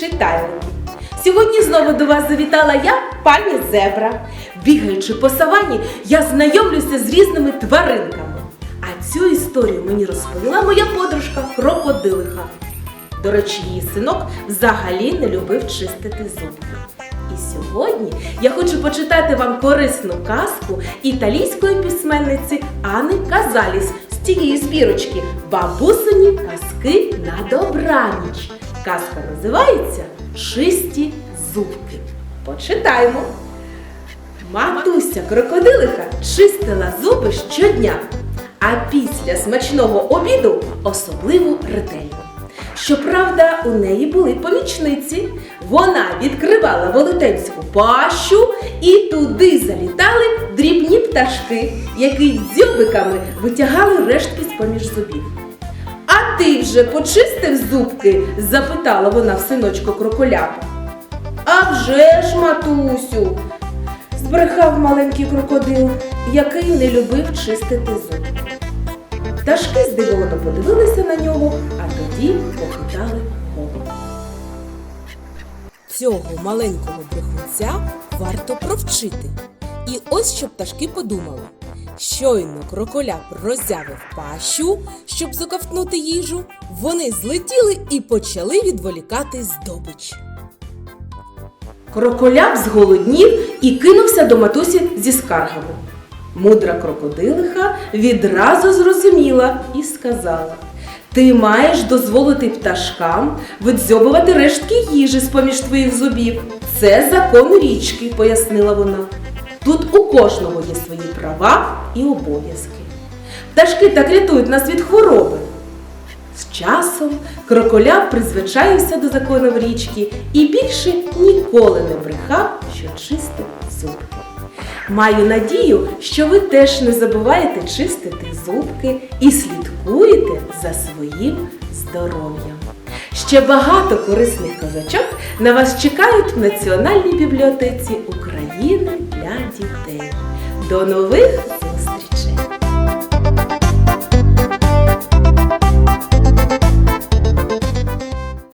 читайлики. Сьогодні знову до вас завітала я, пані Зебра. Бігаючи по савані, я знайомлюся з різними тваринками. А цю історію мені розповіла моя подружка крокодилиха. До речі, її синок взагалі не любив чистити зубки. І сьогодні я хочу почитати вам корисну казку італійської письменниці Ани Казаліс цієї збірочки Бабусині казки на добраніч. Казка називається Чисті зубки. Почитаємо. Матуся крокодилиха чистила зуби щодня, а після смачного обіду особливо ретельно. Щоправда, у неї були помічниці. Вона відкривала велетенську пащу і туди залітали дрібні пташки, які дзьобиками витягали рештки з-поміж зубів. А ти вже почистив зубки? запитала вона в синочка кроколяпа. А вже ж, матусю, збрехав маленький крокодил, який не любив чистити зубки. Пташки здивовано подивилися на нього, а тоді похитали голову. Цього маленького брехунця варто провчити. І ось що пташки подумали. Щойно кроколяп роззявив пащу, щоб заковтнути їжу, вони злетіли і почали відволікати здобич. Кроколяп зголоднів і кинувся до матусі зі скаргами. Мудра крокодилиха відразу зрозуміла і сказала: Ти маєш дозволити пташкам видзьобувати рештки їжі з-поміж твоїх зубів. Це закон річки, пояснила вона. Тут у кожного є свої права і обов'язки. Пташки так рятують нас від хвороби. З часом кроколяп призвичаївся до законів річки і більше ніколи не брехав, що чистив зубки. Маю надію, що ви теж не забуваєте чистити зубки і слідкуєте за своїм здоров'ям. Ще багато корисних казачок на вас чекають в Національній бібліотеці України для дітей. До нових